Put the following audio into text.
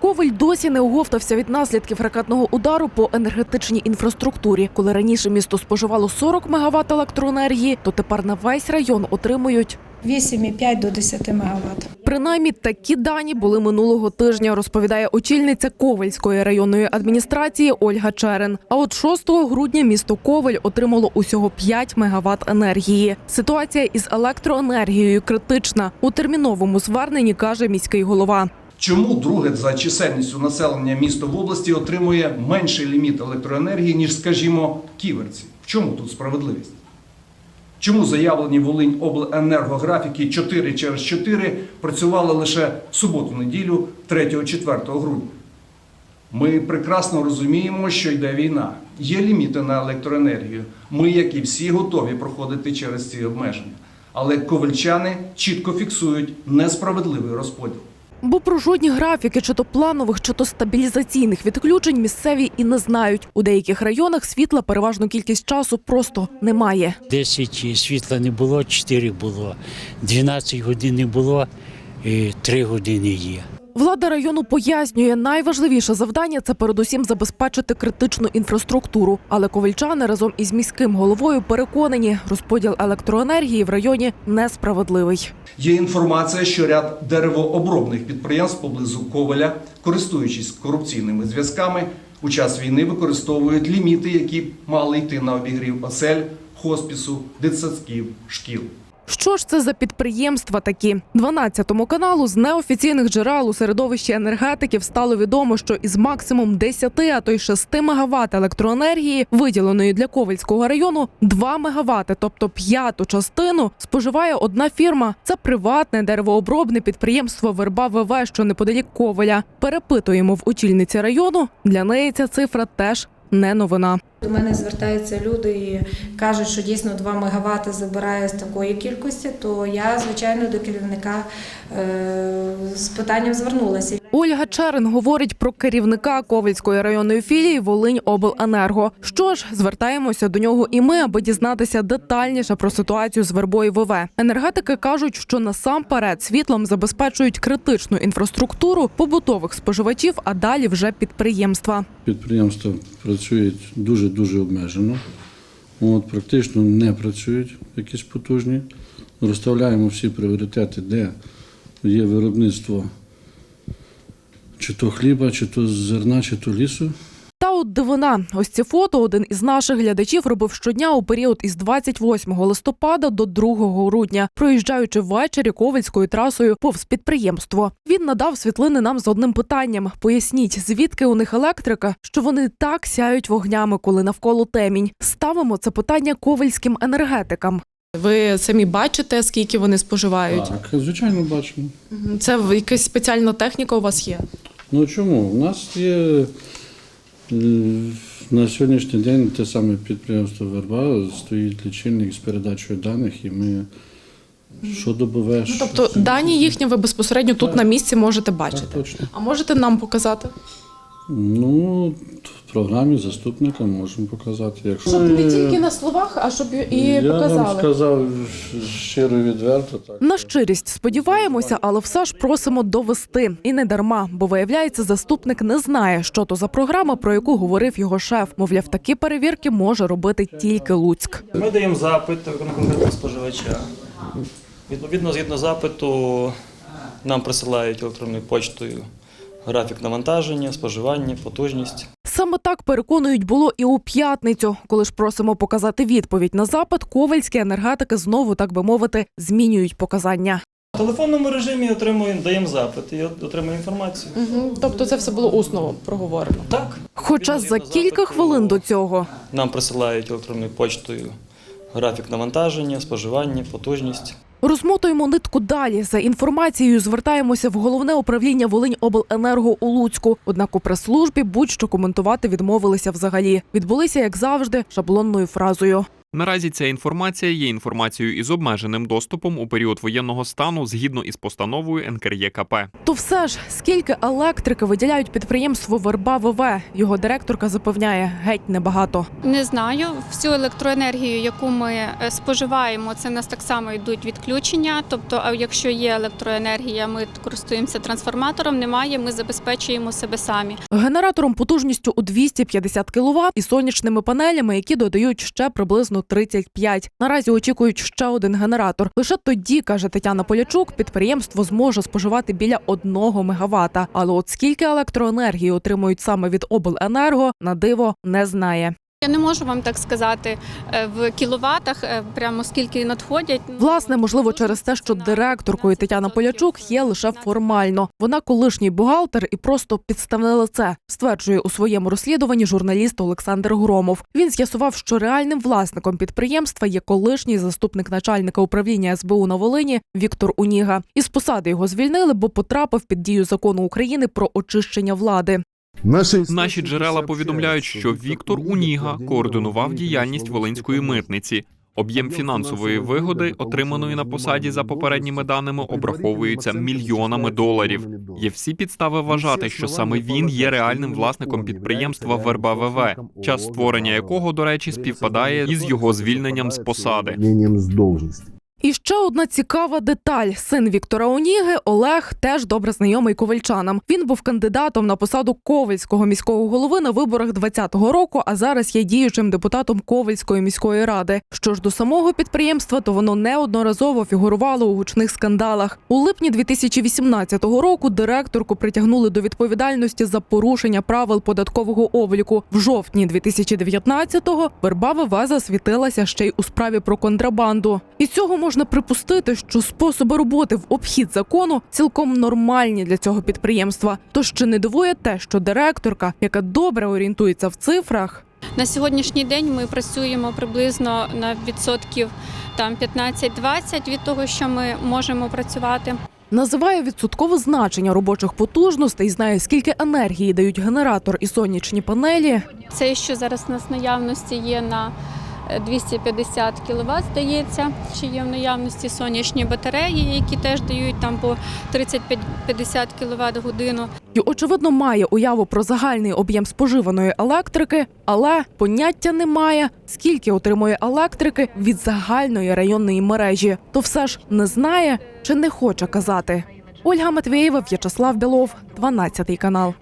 Коваль досі не оговтався від наслідків ракетного удару по енергетичній інфраструктурі. Коли раніше місто споживало 40 МВт електроенергії, то тепер на весь район отримують 8,5 до 10 МВт. Принаймні такі дані були минулого тижня, розповідає очільниця Ковальської районної адміністрації Ольга Черен. А от 6 грудня місто Коваль отримало усього 5 мегаватт енергії. Ситуація із електроенергією критична. У терміновому зверненні каже міський голова. Чому друге за чисельністю населення місто в області отримує менший ліміт електроенергії, ніж, скажімо, ківерці? В чому тут справедливість? Чому заявлені Волинь обленергографіки 4 через 4 працювали лише суботу-неділю 3-4 грудня? Ми прекрасно розуміємо, що йде війна. Є ліміти на електроенергію. Ми, як і всі, готові проходити через ці обмеження. Але ковальчани чітко фіксують несправедливий розподіл. Бо про жодні графіки, чи то планових, чи то стабілізаційних відключень місцеві і не знають. У деяких районах світла переважну кількість часу просто немає. 10 світла не було, 4 було, 12 годин не було, 3 години є. Влада району пояснює, найважливіше завдання це передусім забезпечити критичну інфраструктуру. Але ковальчани разом із міським головою переконані, розподіл електроенергії в районі несправедливий. Є інформація, що ряд деревообробних підприємств поблизу Коваля, користуючись корупційними зв'язками, у час війни використовують ліміти, які мали йти на обігрів осель, хоспісу, дитсадків, шкіл. Що ж це за підприємства такі? 12 каналу з неофіційних джерел у середовищі енергетиків стало відомо, що із максимум 10, а то й 6 МВт електроенергії, виділеної для Ковальського району, 2 МВт, тобто п'яту частину, споживає одна фірма. Це приватне деревообробне підприємство Верба ВВ, що неподалік Коваля. Перепитуємо в очільниці району. Для неї ця цифра теж не новина. До мене звертаються люди і кажуть, що дійсно 2 МВт забирає з такої кількості, то я, звичайно, до керівника е, з питанням звернулася. Ольга Черен говорить про керівника Ковальської районної філії Волинь Обленерго. Що ж, звертаємося до нього і ми, аби дізнатися детальніше про ситуацію з вербою ВВ. Енергетики кажуть, що насамперед світлом забезпечують критичну інфраструктуру побутових споживачів, а далі вже підприємства. Підприємства працюють дуже-дуже обмежено. От, практично не працюють якісь потужні. Розставляємо всі пріоритети, де є виробництво чи то хліба, чи то зерна, чи то лісу. Дивина, ось ці фото один із наших глядачів робив щодня у період із 28 листопада до 2 грудня, проїжджаючи ввечері ковальською трасою повз підприємство. Він надав світлини нам з одним питанням: поясніть, звідки у них електрика, що вони так сяють вогнями, коли навколо темінь. Ставимо це питання ковальським енергетикам. Ви самі бачите, скільки вони споживають? Так, звичайно, бачимо. Це якась спеціальна техніка у вас є? Ну чому? У нас є на сьогоднішній день те саме підприємство Верба, стоїть лічильник з передачою даних, і ми щодобове. Ну, тобто дані їхні ви безпосередньо тут Так. на місці можете Так, бачити. точно. А можете нам показати? Ну, в програмі заступника можемо показати. Якщо Щоб не тільки на словах, а щоб і я вам сказав щиро і відверто. Так. На щирість сподіваємося, але все ж просимо довести. І не дарма, бо виявляється, заступник не знає, що то за програма, про яку говорив його шеф. Мовляв, такі перевірки може робити тільки Луцьк. Ми даємо запит на конкретного споживача. Відповідно, згідно запиту, нам присилають електронною почтою графік навантаження, споживання, потужність. Саме так переконують було і у п'ятницю. Коли ж просимо показати відповідь на запит, ковальські енергетики знову, так би мовити, змінюють показання. В телефонному режимі отримуємо, даємо запит і отримуємо інформацію. Мгм. Тобто це все було усно проговорено. Так. Хоча за кілька хвилин до цього Нам присилають електронною почтою графік навантаження, споживання, потужність. Розмотуємо нитку далі. За інформацією звертаємося в головне управління Волиньобленерго у Луцьку. Однак у прес-службі будь-що коментувати відмовилися взагалі. Відбулися, як завжди, шаблонною фразою. Наразі ця інформація є інформацією із обмеженим доступом у період воєнного стану згідно із постановою НКРЄКП. То все ж скільки електрики виділяють підприємству Верба ВВ? Його директорка запевняє геть небагато. Не знаю. Всю електроенергію, яку ми е, споживаємо, це в нас так само йдуть відключення. Тобто, а якщо є електроенергія, ми користуємося трансформатором. Немає, ми забезпечуємо себе самі. Генератором потужністю у 250 кВт і сонячними панелями, які додають ще приблизно 35. Наразі очікують ще один генератор. Лише тоді, каже Тетяна Полячук, підприємство зможе споживати біля 1 мегавата. Але от скільки електроенергії отримують саме від обленерго, на диво не знає. Я не можу вам так сказати е, в кіловатах, е, прямо скільки надходять. Власне, можливо, через те, що директоркою Тетяна Полячук є лише формально. Вона колишній бухгалтер і просто підставне лице, стверджує у своєму розслідуванні журналіст Олександр Громов. Він з'ясував, що реальним власником підприємства є колишній заступник начальника управління СБУ на Волині Віктор Уніга. Із посади його звільнили, бо потрапив під дію закону України про очищення влади. Наші джерела повідомляють, що Віктор Уніга координував діяльність Волинської митниці. Об'єм фінансової вигоди, отриманої на посаді за попередніми даними, обраховується мільйонами доларів. Є всі підстави вважати, що саме він є реальним власником підприємства Верба ВВ, час створення якого, до речі, співпадає із його звільненням з посади. І ще одна цікава деталь: син Віктора Оніги Олег теж добре знайомий ковальчанам. Він був кандидатом на посаду ковальського міського голови на виборах 2020 року, а зараз є діючим депутатом Ковальської міської ради. Що ж до самого підприємства, то воно неодноразово фігурувало у гучних скандалах. У липні 2018 року директорку притягнули до відповідальності за порушення правил податкового обліку. В жовтні 2019-го верба ВВ засвітилася ще й у справі про контрабанду. І цього можна припустити, що способи роботи в обхід закону цілком нормальні для цього підприємства. Тож чи не дивує те, що директорка, яка добре орієнтується в цифрах, На сьогоднішній день ми працюємо приблизно на відсотків там 15-20 від того, що ми можемо працювати. називає відсоткове значення робочих потужностей, знає скільки енергії дають генератор і сонячні панелі. Це що зараз у нас наявності є на 250 кВт, здається, чи є в наявності сонячні батареї, які теж дають там по 30-50 кВт годину. І, очевидно, має уяву про загальний об'єм споживаної електрики, але поняття немає, скільки отримує електрики від загальної районної мережі. То все ж не знає чи не хоче казати. Ольга Матвієва, В'ячеслав Білов, 12 канал.